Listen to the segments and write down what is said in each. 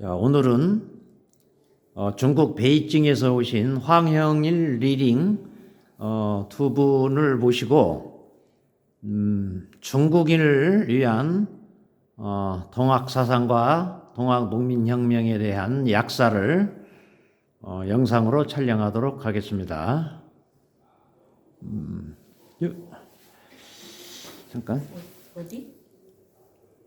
자, 오늘은 어, 중국 베이징에서 오신 황형일 리링 어, 두 분을 모시고 음, 중국인을 위한 어, 동학 사상과 동학 농민혁명에 대한 약사를 어, 영상으로 촬영하도록 하겠습니다. 음, 요- 잠깐. 어디?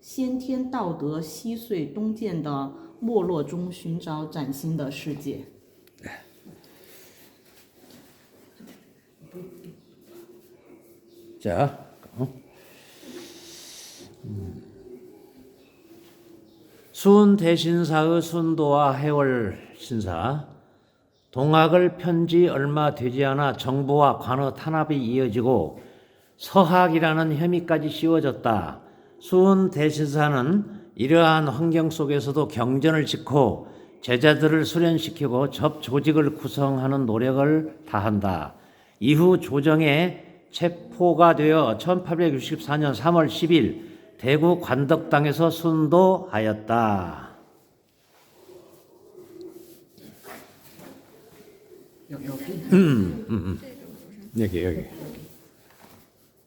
先天道德稀碎东渐的没落中寻找崭新的世界。 자, 어? 음. 수은 대신사의 순도와 해월 신사, 동학을 편지 얼마 되지 않아 정부와 관의 탄압이 이어지고 서학이라는 혐의까지 씌워졌다. 수은 대신사는 이러한 환경 속에서도 경전을 짓고 제자들을 수련시키고 접 조직을 구성하는 노력을 다한다. 이후 조정에 체포가 되어 1864년 3월 10일 대구 관덕당에서 순도하였다. 여기 여기.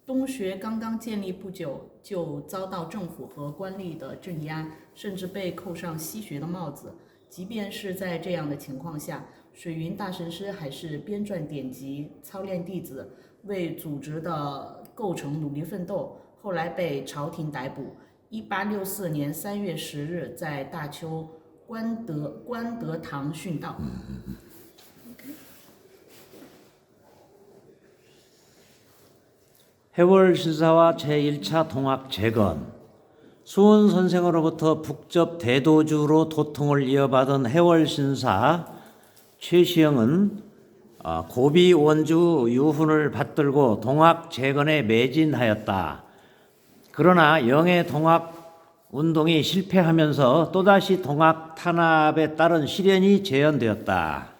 东学刚刚建立不久，就遭到政府和官吏的镇压，甚至被扣上西学的帽子。即便是在这样的情况下，水云大神师还是编撰典籍、操练弟子，为组织的构成努力奋斗。后来被朝廷逮捕。一八六四年三月十日，在大邱官德官德堂殉道。 해월 신사와 제1차 동학 재건 수은 선생으로부터 북접 대도주로 도통을 이어받은 해월 신사 최시영은 아, 고비 원주 유훈을 받들고 동학 재건에 매진하였다. 그러나 영의 동학 운동이 실패하면서 또다시 동학 탄압에 따른 시련이 재현되었다.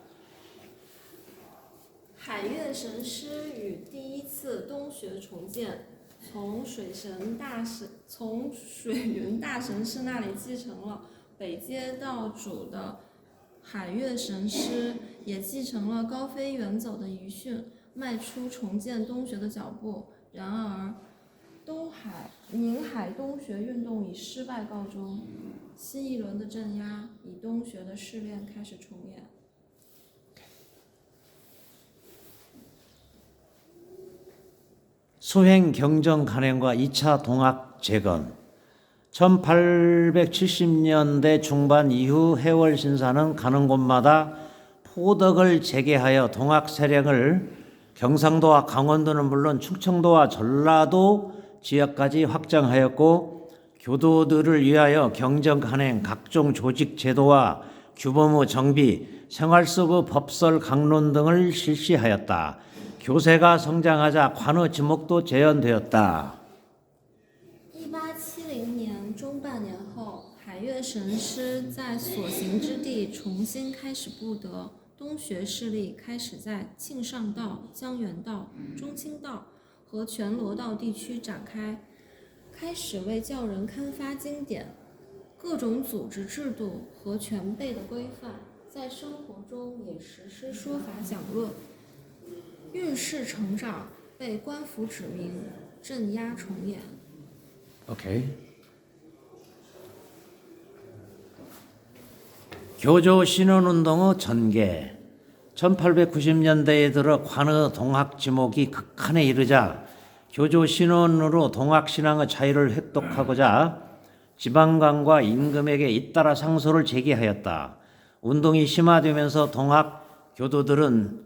水神大神从水云大神师那里继承了北街道主的海月神师，也继承了高飞远走的遗训，迈出重建东学的脚步。然而，东海宁海东学运动以失败告终，新一轮的镇压以东学的试炼开始重演。 수행 경정 간행과 2차 동학 재건 1870년대 중반 이후 해월 신사는 가는 곳마다 포덕을 재개하여 동학 세력을 경상도와 강원도는 물론 충청도와 전라도 지역까지 확장하였고 교도들을 위하여 경정 간행 각종 조직 제도와 규범의 정비, 생활 속의 법설 강론 등을 실시하였다. 교세가 성장하자 관의 지목도 재현되었다. 一八七零年中半年后，海月神师在所行之地重新开始布德，东学势力开始在庆尚道、江原道、中清道和全罗道地区展开，开始为教人刊发经典，各种组织制度和全备的规范，在生活中也实施说法讲论， 运势成长，被官府指明，镇压重演。 오케이. 교조 신원운동의 전개. 1890년대에 들어 관의 동학 지목이 극한에 이르자 교조 신원으로 동학 신앙의 자유를 획득하고자 지방관과 임금에게 잇따라 상소를 제기하였다. 운동이 심화되면서 동학 교도들은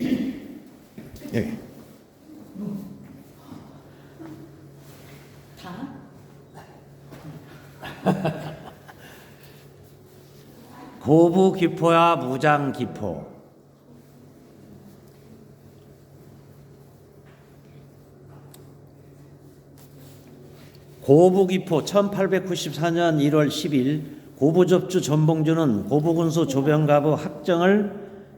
여기. 다? 고부 기포야 무장 기포. 고부 기포 1894년 1월 10일 고부 접주 전봉주는 고부 군수 조병갑의 학정을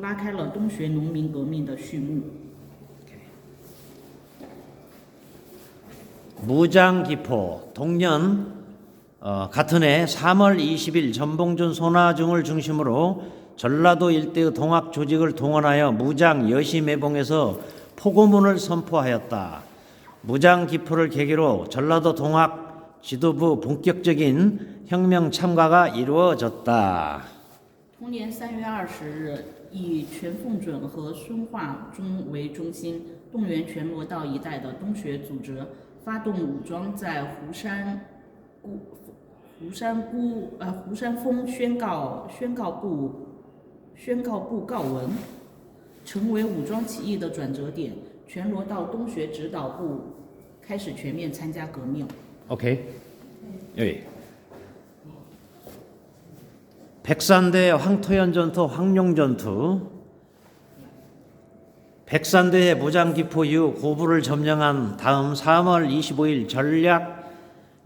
拉开了东学农民革命的序幕。 무장 기포 동년 어, 같은 해 3월 20일 전봉준 손아중을 중심으로 전라도 일대의 동학 조직을 동원하여 무장 여시매봉에서 포고문을 선포하였다. 무장 기포를 계기로 전라도 동학 지도부 본격적인 혁명 참가가 이루어졌다. 同年三月二十日， 以全凤准和孙化忠为中心，动员全罗道一带的东学组织，发动武装，在湖山孤湖山孤呃湖山峰宣告宣告部宣告部告文，成为武装起义的转折点。全罗道东学指导部开始全面参加革命。오케 백산대 황토현 전투, 황룡 전투. 백산대의 무장기포 이후 고부를 점령한 다음 3월 25일 전략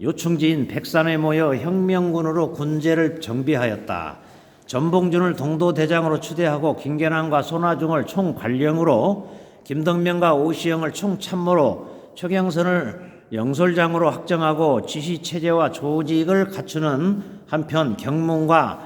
요충지인 백산에 모여 혁명군으로 군제를 정비하였다. 전봉준을 동도대장으로 추대하고 김계남과 손아중을 총관령으로 김덕명과 오시영을 총참모로 최경선을 영솔장으로 확정하고 지시체제와 조직을 갖추는 한편 경문과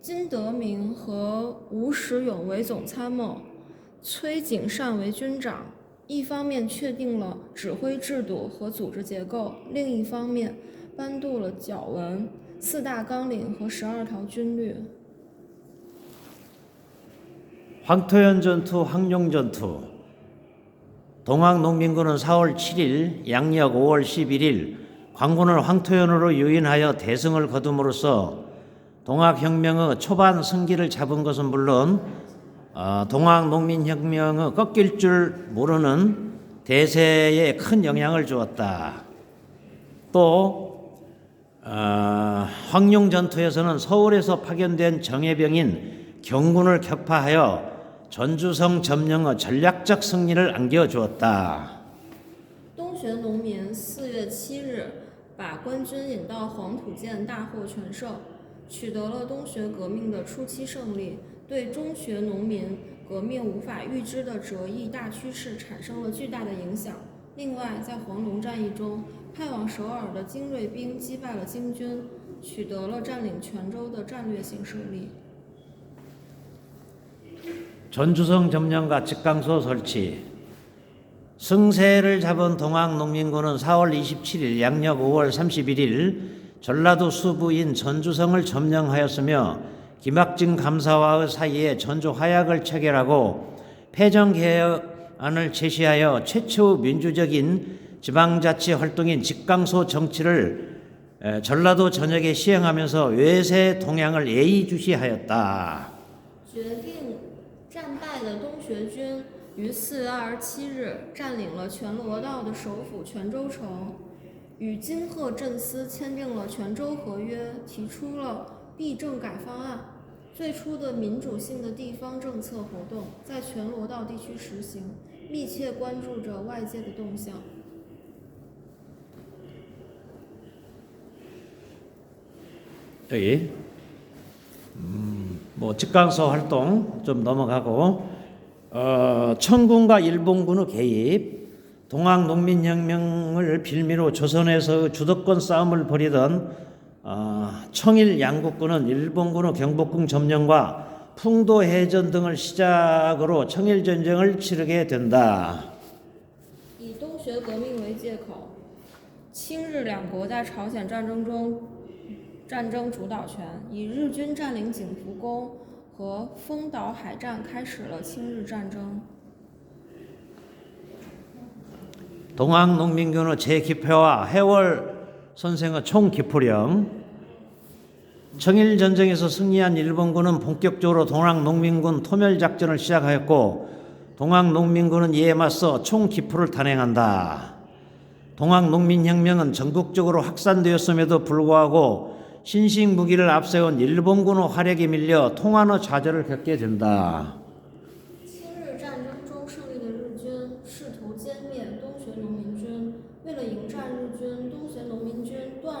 金德明和吴石勇为总参谋，崔景善为军长。一方面确定了指挥制度和组织结构，另一方面颁布了角文、四大纲领和十二条军律。 황토현 전투, 황룡 전투. 동학농민군은 4월 7일, 양력 5월 11일 광군을 황토현으로 유인하여 대승을 거둠으로써 동학혁명의 초반 승기를 잡은 것은 물론 어, 동학농민혁명의 꺾일 줄 모르는 대세에 큰 영향을 주었다. 또 어, 황룡 전투에서는 서울에서 파견된 정예병인 경군을 격파하여 전주성 점령의 전략적 승리를 안겨주었다. 东学农民四月七日把官军引到黄土涧，大获全胜， 取得了东学革命的初期胜利，对中学农民革命无法预知的折翼大趋势产生了巨大的影响。另外，在黄龙战役中，派往首尔的精锐兵击败了金军，取得了占领泉州的战略性胜利。 전주성 점령과 직강소 설치. 승세를 잡은 동학농민군은 4월 27일 양력 5월 31일 전라도 수부인 전주성을 점령하였으며 김학진 감사와의 사이에 전주 화약을 체결하고 패정 개혁안을 제시하여 최초 민주적인 지방자치 활동인 직강소 정치를 에, 전라도 전역에 시행하면서 외세 동향을 예의주시하였다. 决定战败的东学军于四月二十七日占领了全罗道的首府泉州城， 与金贺镇司签订了泉州合约，提出了币政改方案。最初的民主性的地方政策活动在全罗道地区实行，密切关注着外界的动向。 여기 음, 뭐 직강서 활동 좀 넘어가고 어, 청군과 일본군의 개입, 동학 농민혁명을 빌미로 조선에서 주도권 싸움을 벌이던 어, 청일 양국군은 일본군의 경복궁 점령과 풍도 해전 등을 시작으로 청일 전쟁을 치르게 된다. 以东学革命为借口，清日两国在朝鲜战争中战争主导权，以日军占领景福宫和丰岛海战开始了清日战争。 동학 농민군의 재기표와 해월 선생의 총기포령 청일 전쟁에서 승리한 일본군은 본격적으로 동학 농민군 토멸 작전을 시작하였고 동학 농민군은 이에 맞서 총기포를 단행한다. 동학 농민혁명은 전국적으로 확산되었음에도 불구하고 신식 무기를 앞세운 일본군의 활약에 밀려 통한의 좌절을 겪게 된다. 军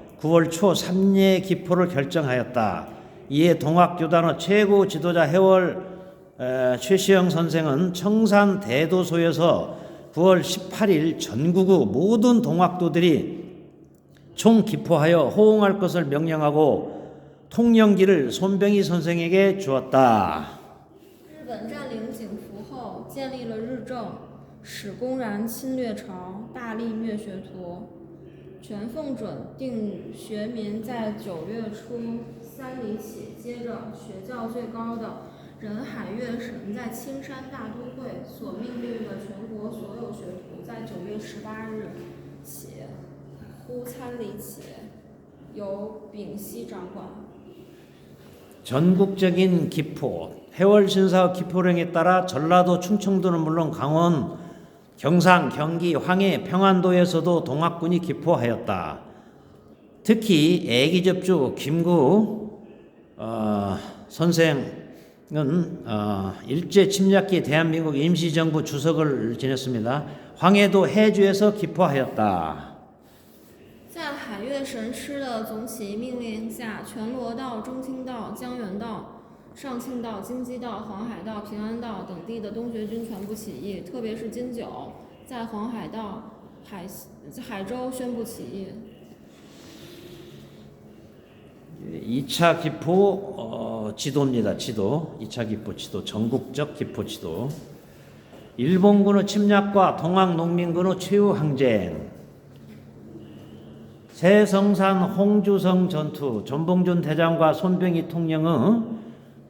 9월 초 삼례기포를 결정하였다. 이에 동학교단의 최고 지도자 해월 에, 최시영 선생은 청산 대도소에서 9월 18일 전국의 모든 동학도들이 총 기포하여 호응할 것을 명령하고 통령기를 손병희 선생에게 주었다. 日本占领景福后，建立了日政，使公然侵略朝，大力灭学徒。 全奉准定学民在九月初三里起，接着学教最高的仁海月神在青山大都会所命令的全国所有学徒，在九月十八日起呼参里起，由丙西掌管。 전국적인 기포, 해월 신사 기포령에 따라 전라도, 충청도는 물론 강원, 경상, 경기, 황해, 평안도에서도 동학군이 기포하였다. 특히 애기접주 김구 어, 선생은 어, 일제 침략기 대한민국 임시정부 주석을 지냈습니다. 황해도 해주에서 기포하였다. 在海月神师的总起义命令下，全罗道、中清道、江原道、 上庆道、京畿道、黄海道、平安道等地的东学军全部起义，特别是金九在黄海道、海海州宣布起义。 2차 기포 어, 지도입니다. 지도. 2차 기포 지도. 전국적 기포 지도. 일본군의 침략과 동학 농민군의 최후 항쟁. 세성산 홍주성 전투. 전봉준 대장과 손병희 통령의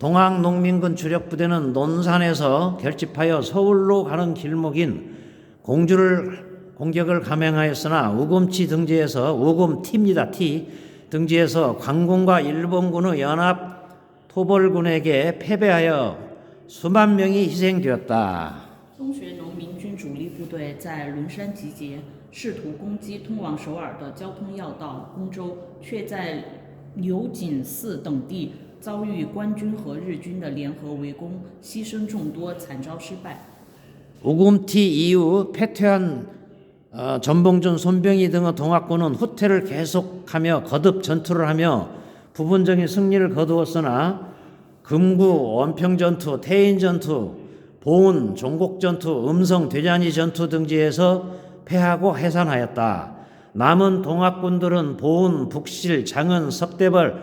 동학 농민군 주력 부대는 논산에서 결집하여 서울로 가는 길목인 공주를 공격을 감행하였으나 우금치 등지에서 우금티입니다. 티 등지에서 광군과 일본군의 연합 토벌군에게 패배하여 수만 명이 희생되었다. 东学农民军主力部队在仑山集结，试图攻击通往首尔的交通要道公州，却在牛井寺等地 遭遇官军和日军的联合围攻，牺牲众多，惨遭失败。 우금티 이후 패퇴한 어, 전봉준, 손병희 등의 동학군은 후퇴를 계속하며 거듭 전투를 하며 부분적인 승리를 거두었으나 금구, 원평 전투, 태인 전투, 보은, 종곡 전투, 음성, 대잔이 전투 등지에서 패하고 해산하였다. 남은 동학군들은 보은, 북실, 장은, 석대벌,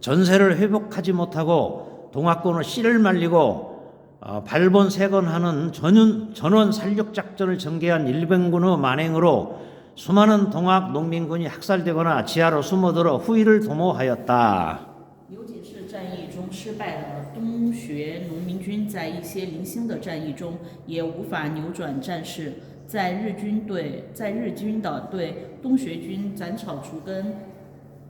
전세를 회복하지 못하고 동학군을 씨를 말리고 어, 발본색원하는 전원, 전원 살육 작전을 전개한 일본군의 만행으로 수많은 동학 농민군이 학살되거나 지하로 숨어들어 후위를 도모하였다. 尤其是战役中失败的东学农民军，在一些零星的战役中也无法扭转战事。在日军对在日军的对东学军斩草除根、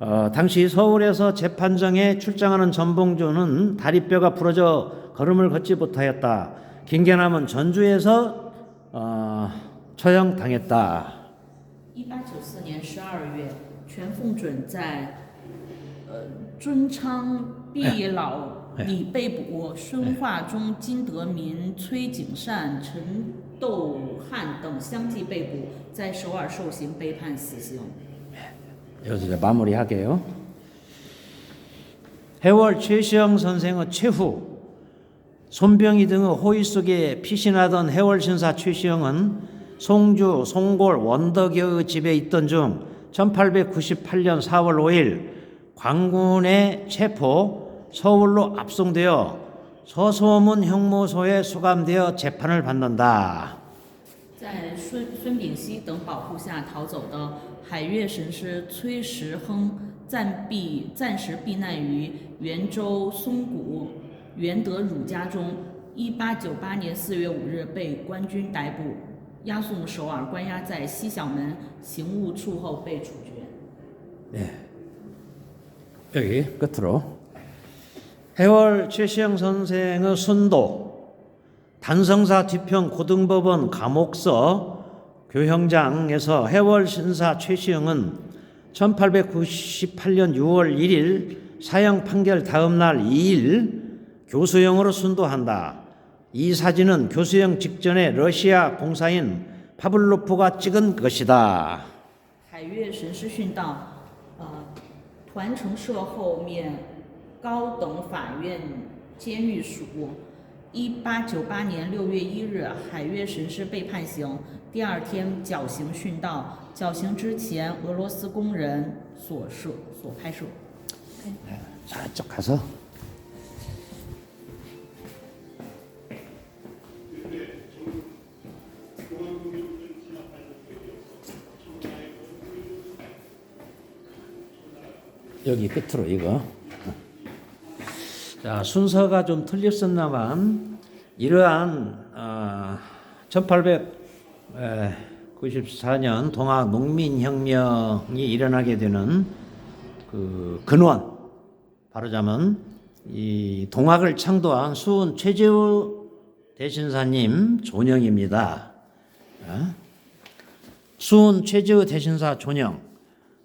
어, 당시 서울에서 재판정에 출장하는 전봉준은 다리뼈가 부러져 걸음을 걷지 못하였다. 김계남은 전주에서 어, 처형당했다. 一八九四年十二月，全凤准在呃尊昌毕老里被捕，孙化忠、金德民、崔景善、陈斗汉等相继被捕，在首尔受刑，被判死刑。 여기서 이제 마무리할게요. 해월 최시영 선생의 최후 손병희 등의 호의 속에 피신하던 해월 신사 최시영은 송주, 송골, 원덕여의 집에 있던 중 1898년 4월 5일 광군의 체포 서울로 압송되어 서소문 형무소에 수감되어 재판을 받는다. 在孙孙炳熙等保护下逃走的海月神师崔时亨暂避暂时避难于袁州松谷袁德儒家中。一八九八年四月五日被官军逮捕，押送首尔，关押在西小门刑务处后被处决。 여기 끝으로 해월 최시영 선생의 순도 단성사 뒤편 고등법원 감옥서 교형장에서 해월 신사 최시영은 1898년 6월 1일 사형 판결 다음 날 2일 교수형으로 순도한다. 이 사진은 교수형 직전에 러시아 공사인 파블로프가 찍은 것이다. 海月神师殉道，呃，团城社后面高等法院监狱署。 一八九八年六月一日，海月神师被判刑，第二天绞刑殉道。绞刑之前，俄罗斯工人所摄所拍摄。 저쪽 가서 여기 끝으로 이거 자 순서가 좀 틀렸었나만 이러한 어, 1894년 동학 농민혁명이 일어나게 되는 그 근원 바로자면 이 동학을 창도한 수은 최재우 대신사님 존영입니다. 어? 수은 최지의 대신사 존영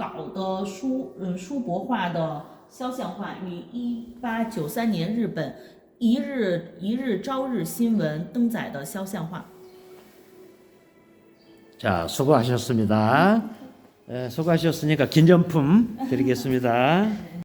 稿的书嗯书博画的肖像画，与一八九三年日本一日一日朝日新闻登载的肖像画。 자, 수고하셨습니다. 에, 수고하셨으니까 기념품 드리겠습니다.